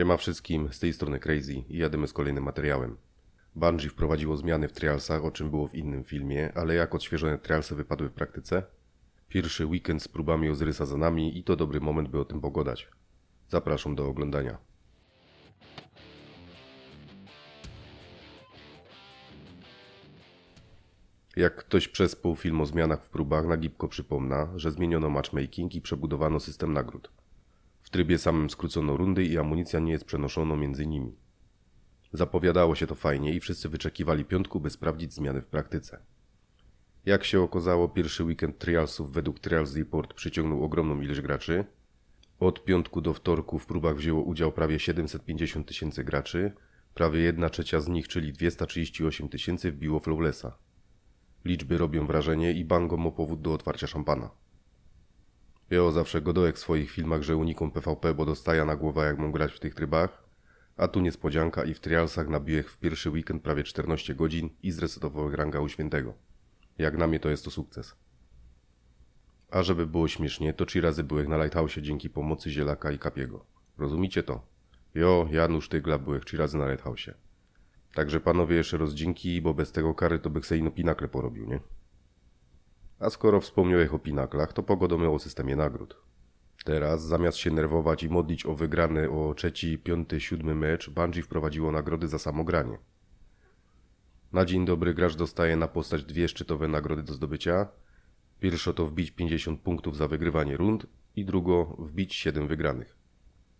Siema wszystkim, z tej strony Crazy i jadymy z kolejnym materiałem. Bungie wprowadziło zmiany w trialsach, o czym było w innym filmie, ale jak odświeżone trialsy wypadły w praktyce? Pierwszy weekend z próbami Ozrysa za nami i to dobry moment, by o tym pogadać. Zapraszam do oglądania. Jak ktoś przespał film o zmianach w próbach, na gibko przypomna, że zmieniono matchmaking i przebudowano system nagród. W trybie samym skrócono rundy i amunicja nie jest przenoszona między nimi. Zapowiadało się to fajnie i wszyscy wyczekiwali piątku, by sprawdzić zmiany w praktyce. Jak się okazało, pierwszy weekend trialsów według Trials Report przyciągnął ogromną ilość graczy. Od piątku do wtorku w próbach wzięło udział prawie 750 tysięcy graczy, prawie 1 trzecia z nich, czyli 238 tysięcy, wbiło Flawlessa. Liczby robią wrażenie i Bango ma powód do otwarcia szampana. Jo zawsze godołek w swoich filmach, że unikom PvP, bo dostaję na głowę jak mam grać w tych trybach, a tu niespodzianka i w trialsach nabiłem w pierwszy weekend prawie 14 godzin i zresetował ranga u świętego. Jak na mnie to jest to sukces. A żeby było śmiesznie, to trzy razy byłem na Lighthouse dzięki pomocy Zielaka i Kapiego. Rozumicie to? Jo, Janusz Tygla byłem trzy razy na Lighthouse. Także panowie jeszcze rozdzinki, bo bez tego kary to by se ino pinakle porobił, nie? A skoro wspomniałeś o pinaklach, to pogodomy o systemie nagród. Teraz, zamiast się nerwować i modlić o wygrany o trzeci, piąty, siódmy mecz, Bungie wprowadziło nagrody za samogranie. Na dzień dobry gracz dostaje na postać dwie szczytowe nagrody do zdobycia. Pierwszo to wbić 50 punktów za wygrywanie rund i drugo wbić 7 wygranych.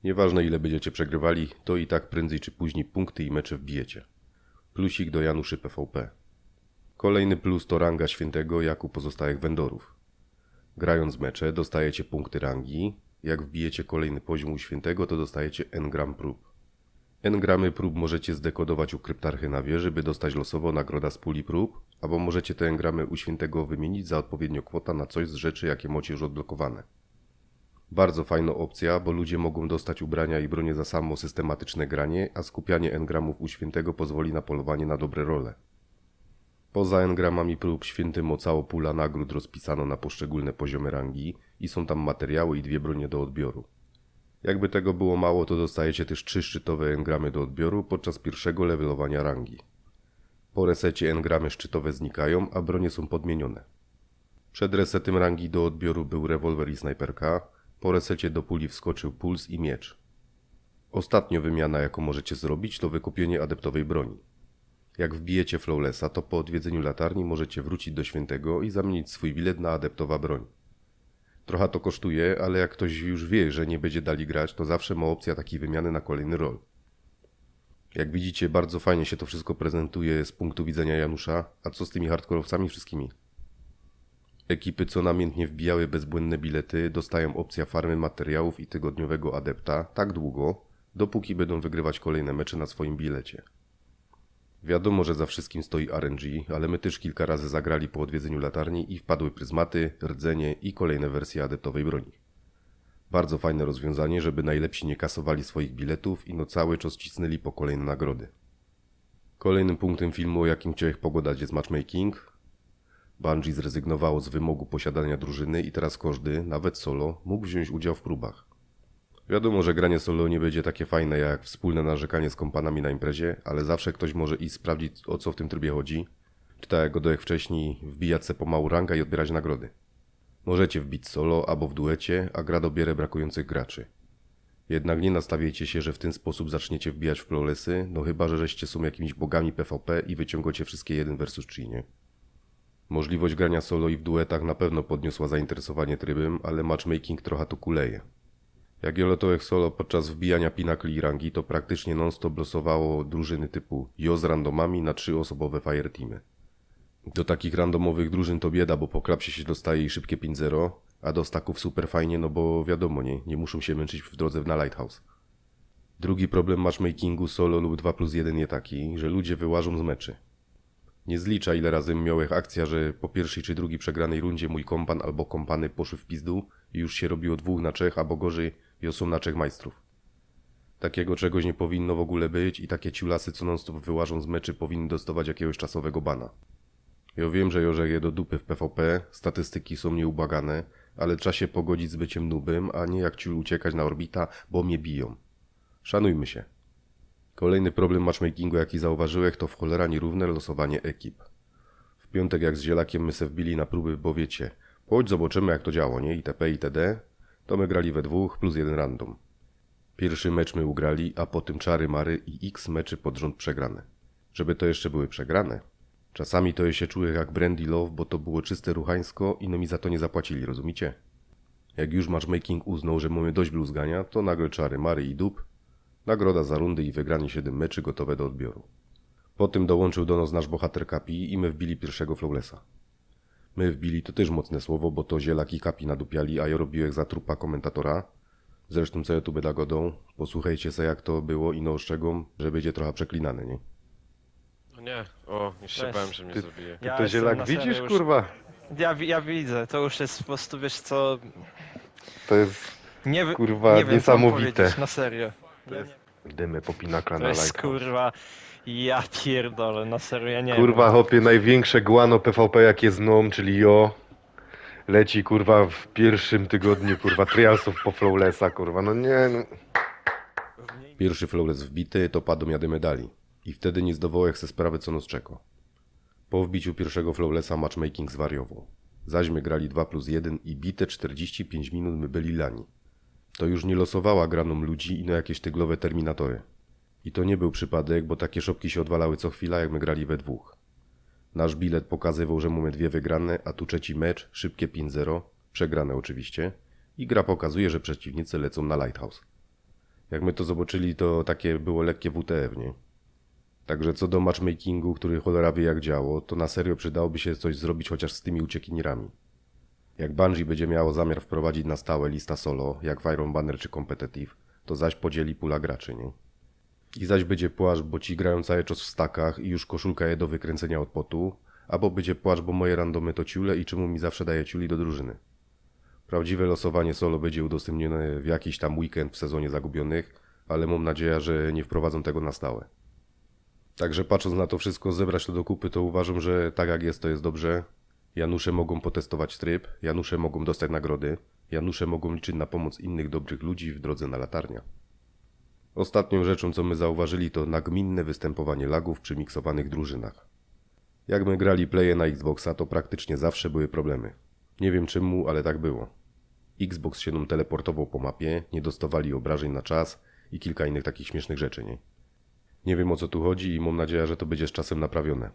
Nieważne ile będziecie przegrywali, to i tak prędzej czy później punkty i mecze wbijecie. Plusik do Januszy PvP. Kolejny plus to ranga świętego jak u pozostałych vendorów. Grając mecze dostajecie punkty rangi, jak wbijecie kolejny poziom u świętego to dostajecie n-gram prób. N-gramy prób możecie zdekodować u kryptarchy na wieży, by dostać losowo nagroda z puli prób, albo możecie te n-gramy u świętego wymienić za odpowiednio kwota na coś z rzeczy jakie macie już odblokowane. Bardzo fajna opcja, bo ludzie mogą dostać ubrania i bronie za samo systematyczne granie, a skupianie n-gramów u świętego pozwoli na polowanie na dobre role. Poza engramami prób świętym o cało pula nagród rozpisano na poszczególne poziomy rangi i są tam materiały i dwie bronie do odbioru. Jakby tego było mało, to dostajecie też trzy szczytowe engramy do odbioru podczas pierwszego levelowania rangi. Po resecie engramy szczytowe znikają, a bronie są podmienione. Przed resetem rangi do odbioru był rewolwer i snajperka, po resecie do puli wskoczył puls i miecz. Ostatnio wymiana, jaką możecie zrobić, to wykupienie adeptowej broni. Jak wbijecie Flawlessa, to po odwiedzeniu latarni możecie wrócić do świętego i zamienić swój bilet na adeptowa broń. Trochę to kosztuje, ale jak ktoś już wie, że nie będzie dali grać, to zawsze ma opcja takiej wymiany na kolejny rol. Jak widzicie, bardzo fajnie się to wszystko prezentuje z punktu widzenia Janusza, a co z tymi hardkorowcami wszystkimi? Ekipy, co namiętnie wbijały bezbłędne bilety, dostają opcję farmy materiałów i tygodniowego adepta tak długo, dopóki będą wygrywać kolejne mecze na swoim bilecie. Wiadomo, że za wszystkim stoi RNG, ale my też kilka razy zagrali po odwiedzeniu latarni i wpadły pryzmaty, rdzenie i kolejne wersje adeptowej broni. Bardzo fajne rozwiązanie, żeby najlepsi nie kasowali swoich biletów i no cały czas cisnęli po kolejne nagrody. Kolejnym punktem filmu, o jakim chciałem pogadać jest matchmaking. Bungie zrezygnowało z wymogu posiadania drużyny i teraz każdy, nawet solo, mógł wziąć udział w próbach. Wiadomo, że granie solo nie będzie takie fajne jak wspólne narzekanie z kompanami na imprezie, ale zawsze ktoś może iść sprawdzić o co w tym trybie chodzi. Czy tak jak godek wcześniej, wbijać se pomału ranga i odbierać nagrody. Możecie wbić solo albo w duecie, a gra dobierę brakujących graczy. Jednak nie nastawiajcie się, że w ten sposób zaczniecie wbijać w flawlessy, no chyba, że żeście są jakimiś bogami PvP i wyciągacie wszystkie 1 versus 3, nie? Możliwość grania solo i w duetach na pewno podniosła zainteresowanie trybem, ale matchmaking trochę tu kuleje. Jak Jolotołek solo podczas wbijania pinakli i rangi, to praktycznie non-stop losowało drużyny typu Jo z randomami na trzyosobowe fireteamy. Do takich randomowych drużyn to bieda, bo po klapsie się dostaje i szybkie 5-0, a do staków super fajnie, no bo wiadomo, nie, nie muszą się męczyć w drodze na Lighthouse. Drugi problem matchmakingu solo lub 2 plus 1 jest taki, że ludzie wyłażą z meczy. Nie zlicza ile razy miałeś akcja, że po pierwszej czy drugiej przegranej rundzie mój kompan albo kompany poszły w pizdu i już się robiło dwóch na trzech, albo gorzej i są na trzech majstrów. Takiego czegoś nie powinno w ogóle być i takie ciulasy co non stop wyłażą z meczy powinny dostawać jakiegoś czasowego bana. Ja wiem, że Jorzek je do dupy w PvP, statystyki są nieubagane, ale trzeba się pogodzić z byciem nubem, a nie jak ciul uciekać na orbita, bo mnie biją. Szanujmy się. Kolejny problem matchmakingu, jaki zauważyłeś, to w cholera nierówne losowanie ekip. W piątek jak z Zielakiem my se wbili na próby, bo wiecie, chodź zobaczymy jak to działo, nie? ITP, itd. To my grali we dwóch plus jeden random. Pierwszy mecz my ugrali, a potem czary mary i x meczy pod rząd przegrane. Żeby to jeszcze były przegrane. Czasami to je się czułem jak Brandy Love, bo to było czyste ruchańsko i no mi za to nie zapłacili, rozumiecie? Jak już matchmaking uznał, że mamy dość bluzgania, to nagle czary mary i dup. Nagroda za rundy i wygranie 7 meczy gotowe do odbioru. Potem dołączył do nas nasz bohater Kapi i my wbili pierwszego flowlesa. My wbili to też mocne słowo, bo to zielak i Kapi nadupiali, a ja robiłem za trupa komentatora. Zresztą co ja tu będę godą, posłuchajcie se jak to było i no ostrzegam, że będzie trochę przeklinane, nie? No nie, o, już się Weź. bałem, że mnie Ty- zabije. Ty Ja to jestem zielak serio widzisz, już- kurwa? Ja, wi- ja widzę, to już jest po prostu, wiesz co, To jest nie, Kurwa, nie wiem co mam niesamowite. powiedzieć, na serio. To jest dymy po pinakla To na jest lajka. kurwa, ja pierdolę, na serio, ja nie Kurwa, wiem. hopie, największe guano PvP jakie znam, czyli jo. Leci kurwa w pierwszym tygodniu, kurwa, trialsów po flowlessa, kurwa, no nie, no. Pierwszy flowless wbity, to padł jady medali. I wtedy nie zdowołek se sprawy co nos czeko. Po wbiciu pierwszego flowlessa matchmaking zwariował. Zaś my grali 2 plus 1 i bite 45 minut my byli lani. To już nie losowała graną ludzi i na jakieś tyglowe terminatory. I to nie był przypadek, bo takie szopki się odwalały co chwila, jak my grali we dwóch. Nasz bilet pokazywał, że mamy dwie wygrane, a tu trzeci mecz, szybkie 5-0, przegrane oczywiście. I gra pokazuje, że przeciwnicy lecą na Lighthouse. Jak my to zobaczyli, to takie było lekkie WTF, nie? Także co do matchmakingu, który cholera wie jak działo, to na serio przydałoby się coś zrobić chociaż z tymi uciekinierami. Jak Bungie będzie miało zamiar wprowadzić na stałe lista solo, jak w Iron Banner czy Competitive, to zaś podzieli pula graczy, nie? I zaś będzie płaszcz, bo ci grają cały czas w stakach i już koszulka je do wykręcenia od potu, albo będzie płaszcz, bo moje randomy to ciule i czemu mi zawsze daje ciuli do drużyny. Prawdziwe losowanie solo będzie udostępnione w jakiś tam weekend w sezonie zagubionych, ale mam nadzieję, że nie wprowadzą tego na stałe. Także patrząc na to wszystko, zebrać to do kupy, to uważam, że tak jak jest, to jest dobrze. Janusze mogą potestować tryb, Janusze mogą dostać nagrody, Janusze mogą liczyć na pomoc innych dobrych ludzi w drodze na latarnia. Ostatnią rzeczą, co my zauważyli, to nagminne występowanie lagów przy miksowanych drużynach. Jak my grali playe na Xboxa, to praktycznie zawsze były problemy. Nie wiem czemu, ale tak było. Xbox się nam teleportował po mapie, nie dostawali obrażeń na czas i kilka innych takich śmiesznych rzeczy, nie? Nie wiem o co tu chodzi i mam nadzieję, że to będzie z czasem naprawione.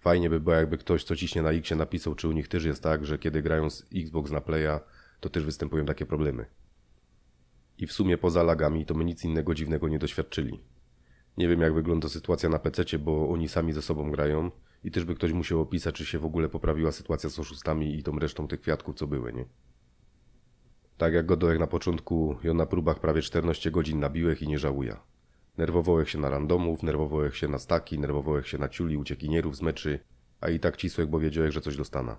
Fajnie by było, jakby ktoś, co ciśnie na Xie napisał, czy u nich też jest tak, że kiedy grają z Xbox na Playa, to też występują takie problemy. I w sumie poza lagami to my nic innego dziwnego nie doświadczyli. Nie wiem jak wygląda sytuacja na PC, bo oni sami ze sobą grają i też by ktoś musiał opisać, czy się w ogóle poprawiła sytuacja z oszustami i tą resztą tych kwiatków, co były, nie? Tak jak Godołek na początku, ja na próbach prawie 14 godzin nabiłech i nie żałuję. Nerwowołek się na randomów, nerwowołek się na staki, nerwowołek się na ciuli uciekinierów z meczy, a i tak cisłek, bo wiedziałek, że coś dostana.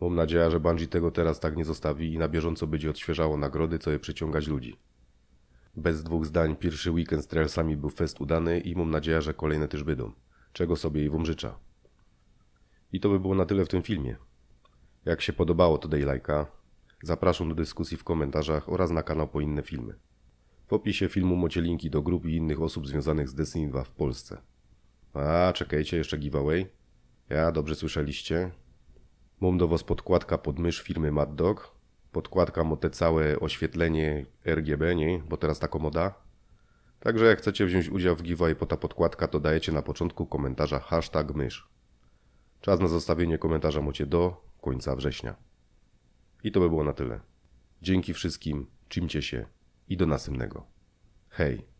Mam nadzieję, że Bungie tego teraz tak nie zostawi i na bieżąco będzie odświeżało nagrody, co je przyciągać ludzi. Bez dwóch zdań, pierwszy weekend z Trailsami był fest udany i mam nadzieję, że kolejne też będą. Czego sobie i wam życzę. I to by było na tyle w tym filmie. Jak się podobało, to daj lajka. Zapraszam do dyskusji w komentarzach oraz na kanał po inne filmy. W opisie filmu macie linki do grup i innych osób związanych z Destiny 2 w Polsce. A, czekajcie, jeszcze giveaway. Ja, dobrze słyszeliście. Mam do was podkładka pod mysz firmy Mad Dog. Podkładka ma te całe oświetlenie RGB, nie? Bo teraz taka moda. Także jak chcecie wziąć udział w giveaway po ta podkładka, to dajecie na początku komentarza hashtag mysz. Czas na zostawienie komentarza macie do końca września. I to by było na tyle. Dzięki wszystkim, czymcie się i do następnego. Hej!